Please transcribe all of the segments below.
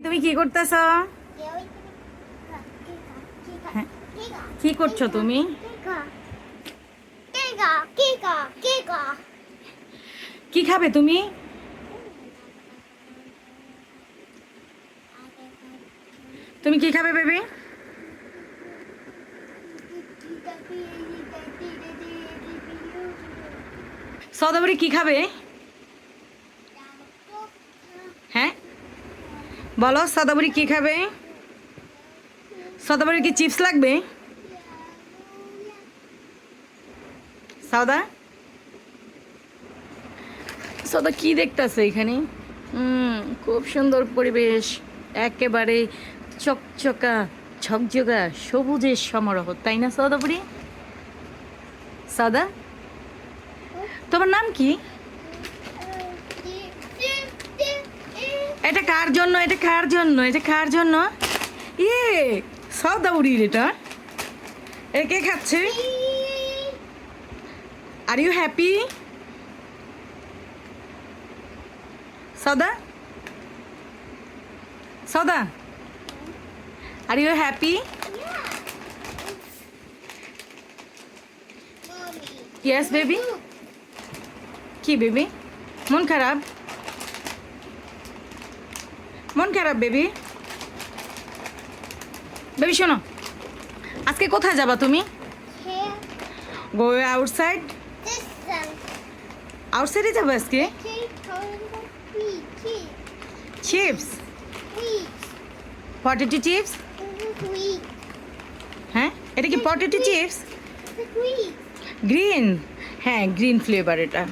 তুমি কি করতেছ? হ্যাঁ। কি করছ তুমি? কি খাবে তুমি? তুমি কি খাবে, বেবি? সদাবরি কি খাবে হ্যাঁ বলো সদাবরি কি খাবে? সদাবরি কি চিপস লাগবে? সদা? সদা কি দেখতেছে এখানে? খুব সুন্দর পরিবেশ, একেবারে চকচকা, ঝকঝকা, সবুজের সমারোহ, তাই না সদাপুরি সদা? তোমার নাম কি? এটা কার জন্য? এটা কার জন্য? এটা কার জন্য? ইয়ে সদাপুরির এটা। এটা কে খাচ্ছে? আর ইউ হ্যাপি সদা সদা are you happy yes baby কি বেবি মন খারাপ? মন খারাপ বেবি। বেবি শোনো। আজকে কোথায় যাবা তুমি? গো আউটসাইড আউটসাইডে যাব আজকে? চিপস পটেটো চিপস হ্যাঁ? এটা কি পটেটো চিপস গ্রিন হ্যাঁ গ্রিন ফ্লেভার এটা।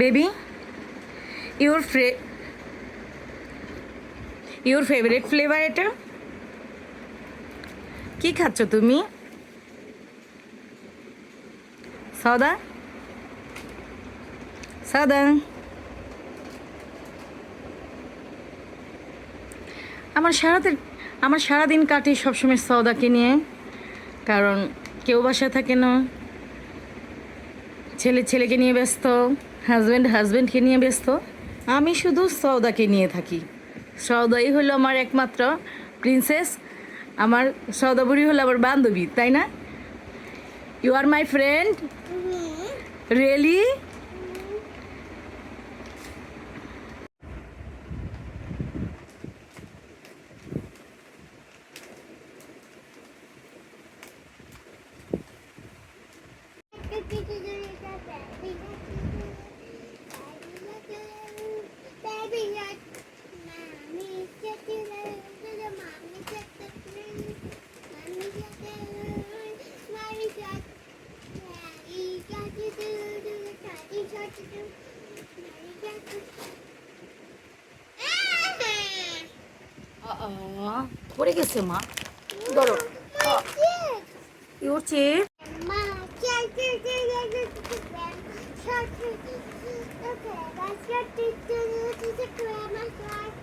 বেবি ইউর ফ্রে ইউর ফেভারিট ফ্লেভার এটা কি খাচ্ছ তুমি? সদা? সদা। আমার সারাদিন আমার সারাদিন কাটে সবসময় সৌদাকে নিয়ে, কারণ কেউ বাসায় থাকে না। ছেলে, ছেলেকে নিয়ে ব্যস্ত। হাজব্যান্ড হাজব্যান্ডকে নিয়ে ব্যস্ত। আমি শুধু সৌদাকে নিয়ে থাকি। সৌদাই হলো আমার একমাত্র প্রিন্সেস আমার সৌদাবুড়ি হলো আমার বান্ধবী, তাই না? You are my friend really পড়ে গেছে মা ধরো ইউর চেয়ে Grandma